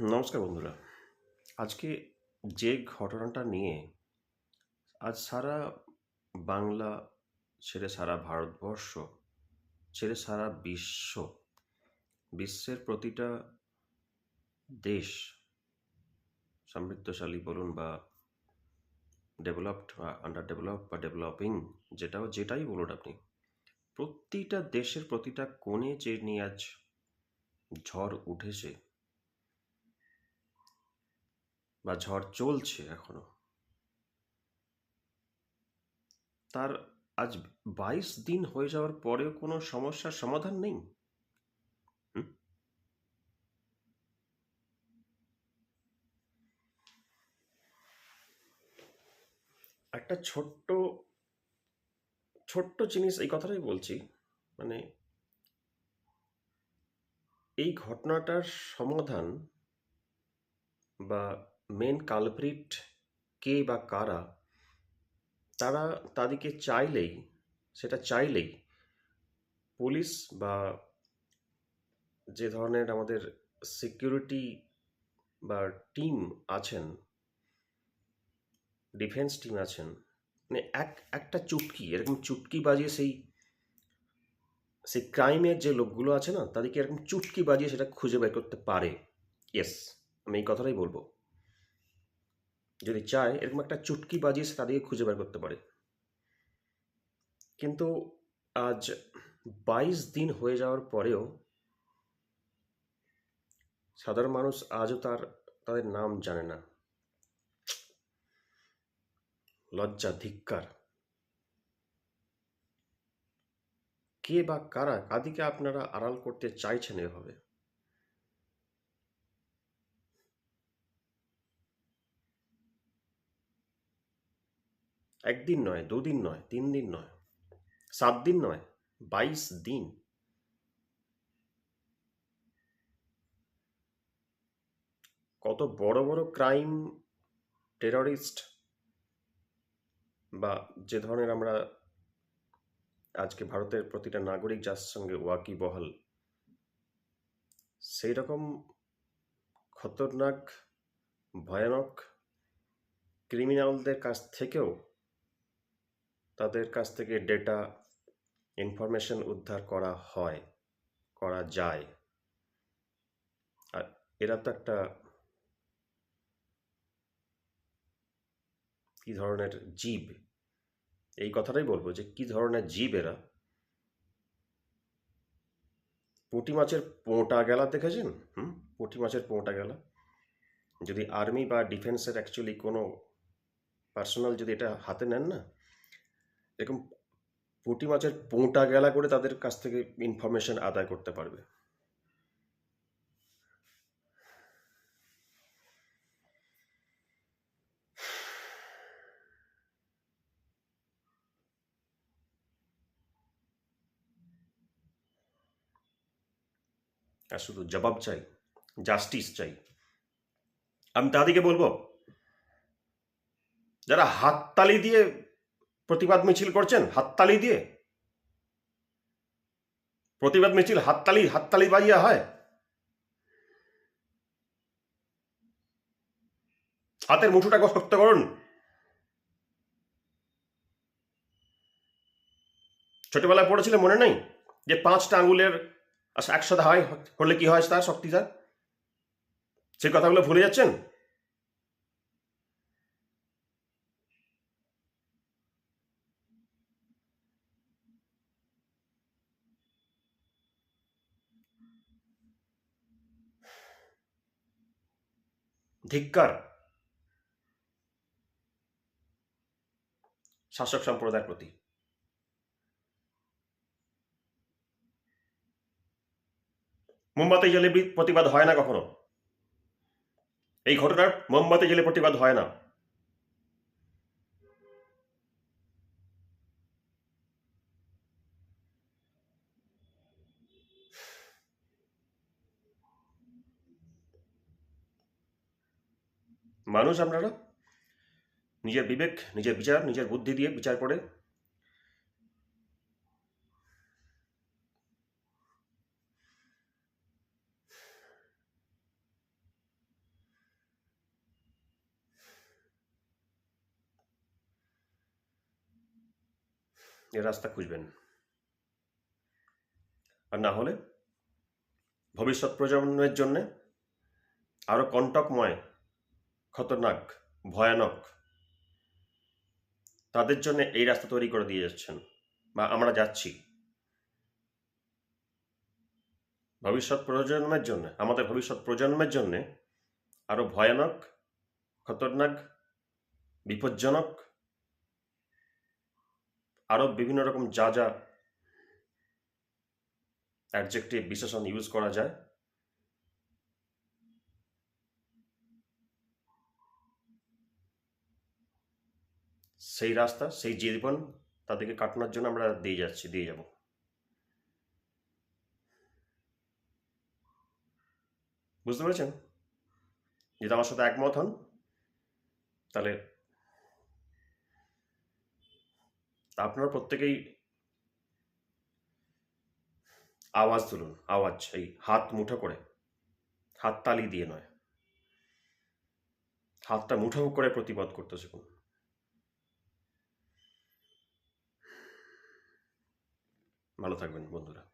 নমস্কার বন্ধুরা। আজকে যে ঘটনাটা নিয়ে আজ সারা বাংলা ছেড়ে সারা ভারতবর্ষ, ছেড়ে সারা বিশ্ব, বিশ্বের প্রতিটা দেশ সমৃদ্ধশালী বলুন বা ডেভেলপড বা আন্ডার ডেভেলপ বা ডেভেলপিং যেটাও যেটাই বলুন আপনি, প্রতিটা দেশের প্রতিটা কোণে যে নিয়ে আজ ঝড় উঠেছে বা ঝড় চলছে এখনও তার আজ বাইশ দিন হয়ে যাওয়ার পরেও কোনো সমস্যার সমাধান নেই? একটা ছোট্ট ছোট্ট জিনিস এই কথাটাই বলছি মানে এই ঘটনাটার সমাধান বা মেন কালপ্রিট কে বা কারা, তারা তাদেরকে চাইলেই, সেটা চাইলেই পুলিশ বা যে ধরনের আমাদের সিকিউরিটি বা টিম আছেন, ডিফেন্স টিম আছেন মানে এক, একটা চুটকি, এরকম চুটকি বাজিয়ে সেই সেই ক্রাইমের যে লোকগুলো আছে না, তাদেরকে এরকম চুটকি বাজিয়ে সেটা খুঁজে বের করতে পারে। ইয়েস আমি এই কথাটাই বলব। যদি চায়, এরকম একটা চুটকি বাজিয়ে সে তাদেরকে খুঁজে বের করতে পারে। কিন্তু আজ বাইশ দিন হয়ে যাওয়ার পরেও সাধারণ মানুষ আজও তার, তাদের নাম জানে না। লজ্জা, ধিক্কার। কে বা কারা, কাদিকে আপনারা আড়াল করতে চাইছেন এভাবে? একদিন নয়, দুদিন নয় তিন দিন নয় সাত দিন নয়, বাইশ দিন। কত বড় বড় ক্রাইম টেররিস্ট বা যে ধরনের আমরা আজকে ভারতের প্রতিটা নাগরিক যার সঙ্গে ওয়াকি বহাল সেই রকম খতরনাক, ভয়ানক ক্রিমিনালদের কাছ থেকেও তাদের কাছ থেকে ডেটা ইনফরমেশন উদ্ধার করা হয়, করা যায়। আর এরা তো একটা কি ধরনের জীব? এই কথাটাই বলব যে কি ধরনের জীব এরা? পুঁটি মাছের পোঁটা গেলা দেখেছেন? হুম? পুঁটি মাছের পোঁটা গেলা। যদি আর্মি বা ডিফেন্সের অ্যাকচুয়ালি কোনো পার্সোনাল যদি এটা হাতে নেন না এরকম পুঁটি মাছের পোঁটা গেলা করে তাদের কাছ থেকে ইনফরমেশন আদায় করতে পারবে। আর শুধু জবাব চাই জাস্টিস চাই। আমি তাদেরকে বলব, যারা হাততালি দিয়ে প্রতিবাদ মিছিল করছেন? হাততালি দিয়ে? প্রতিবাদ মিছিল হাততালি হাততালি বাজিয়া হয়? হাতের মুঠোটাকে শক্ত করুন। ছোটবেলায় পড়েছিলে মনে নেই? যে পাঁচটা আঙ্গুলের আচ্ছা একসাথে হয়, হলে কি হয় তার শক্তি তার সেই কথাগুলো ভুলে যাচ্ছেন? ধিক্কার। শাসক সম্প্রদায়ের প্রতি। মোমবাতি জেলে প্রতিবাদ হয় না কখনো? এই ঘটনার মোমবাতি জেলে প্রতিবাদ হয় না। মানুষ আপনারা। নিজের বিবেক, নিজের বিচার, নিজের বুদ্ধি দিয়ে বিচার করে। এ রাস্তা খুঁজবেন। আর না হলে ভবিষ্যৎ প্রজন্মের জন্যে আরও কণ্টকময় খতরনাক, ভয়ানক। তাদের জন্য এই রাস্তা তৈরি করে দিয়ে যাচ্ছেন বা আমরা যাচ্ছি। ভবিষ্যৎ প্রজন্মের জন্য, আমাদের ভবিষ্যৎ প্রজন্মের জন্য আরও ভয়ানক, খতরনাক, বিপজ্জনক, আরও বিভিন্ন রকম যা যা অ্যাডজেক্টিভ বিশেষণ ইউজ করা যায় সেই রাস্তা, সেই জীবন তাদেরকে কাটানোর জন্য আমরা দিয়ে যাচ্ছি, দিয়ে যাব। বুঝতে পেরেছেন? যদি আমার সাথে একমত হন, তাহলে আপনারা প্রত্যেকেই আওয়াজ তুলুন, আওয়াজ, এই হাত মুঠো করে। হাত তালি দিয়ে নয়। হাতটা মুঠো করে প্রতিবাদ করতে শিখুন। ভালো থাকবেন বন্ধুরা।